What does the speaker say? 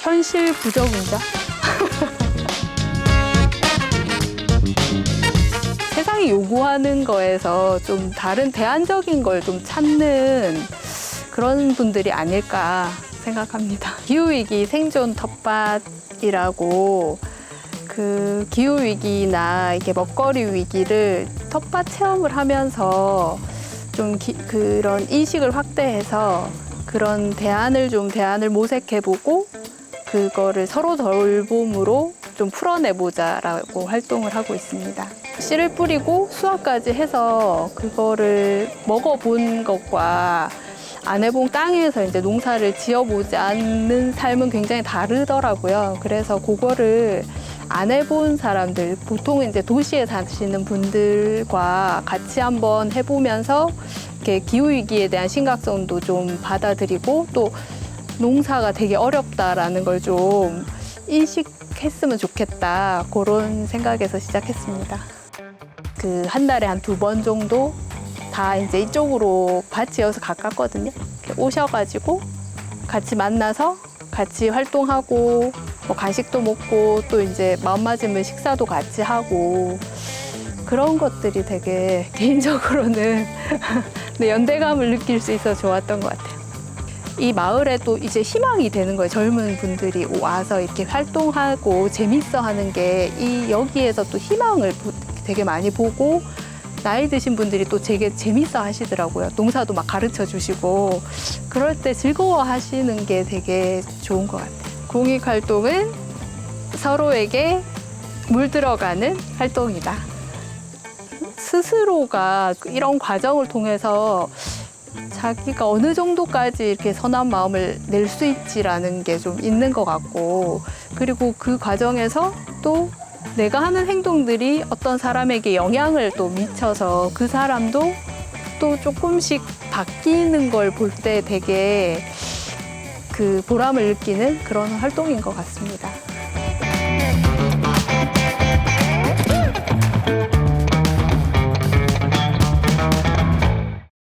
현실 부적응자? 세상이 요구하는 거에서 좀 다른 대안적인 걸 좀 찾는 그런 분들이 아닐까 생각합니다. 기후위기 생존 텃밭이라고 그 기후위기나 이게 먹거리 위기를 텃밭 체험을 하면서 좀 기- 그런 인식을 확대해서 그런 대안을 좀 대안을 모색해보고 그거를 서로 돌봄으로 좀 풀어내보자라고 활동을 하고 있습니다. 씨를 뿌리고 수확까지 해서 그거를 먹어본 것과 안 해본 땅에서 이제 농사를 지어보지 않는 삶은 굉장히 다르더라고요. 그래서 그거를 안 해본 사람들, 보통 이제 도시에 사시는 분들과 같이 한번 해보면서 이렇게 기후위기에 대한 심각성도 좀 받아들이고 또 농사가 되게 어렵다라는 걸 좀 인식했으면 좋겠다. 그런 생각에서 시작했습니다. 그 한 달에 한 두 번 정도 다 이제 이쪽으로 밭이어서 가깝거든요. 오셔가지고 같이 만나서 같이 활동하고 뭐 간식도 먹고 또 이제 마음 맞으면 식사도 같이 하고 그런 것들이 되게 개인적으로는 네, 연대감을 느낄 수 있어 좋았던 것 같아요. 이 마을에 또 이제 희망이 되는 거예요. 젊은 분들이 와서 이렇게 활동하고 재밌어 하는 게 이 여기에서 또 희망을 보- 되게 많이 보고 나이 드신 분들이 또 되게 재밌어 하시더라고요. 농사도 막 가르쳐 주시고 그럴 때 즐거워 하시는 게 되게 좋은 것 같아요. 공익 활동은 서로에게 물 들어가는 활동이다. 스스로가 이런 과정을 통해서 자기가 어느 정도까지 이렇게 선한 마음을 낼 수 있지라는 게 좀 있는 것 같고 그리고 그 과정에서 또 내가 하는 행동들이 어떤 사람에게 영향을 또 미쳐서 그 사람도 또 조금씩 바뀌는 걸 볼 때 되게 그 보람을 느끼는 그런 활동인 것 같습니다.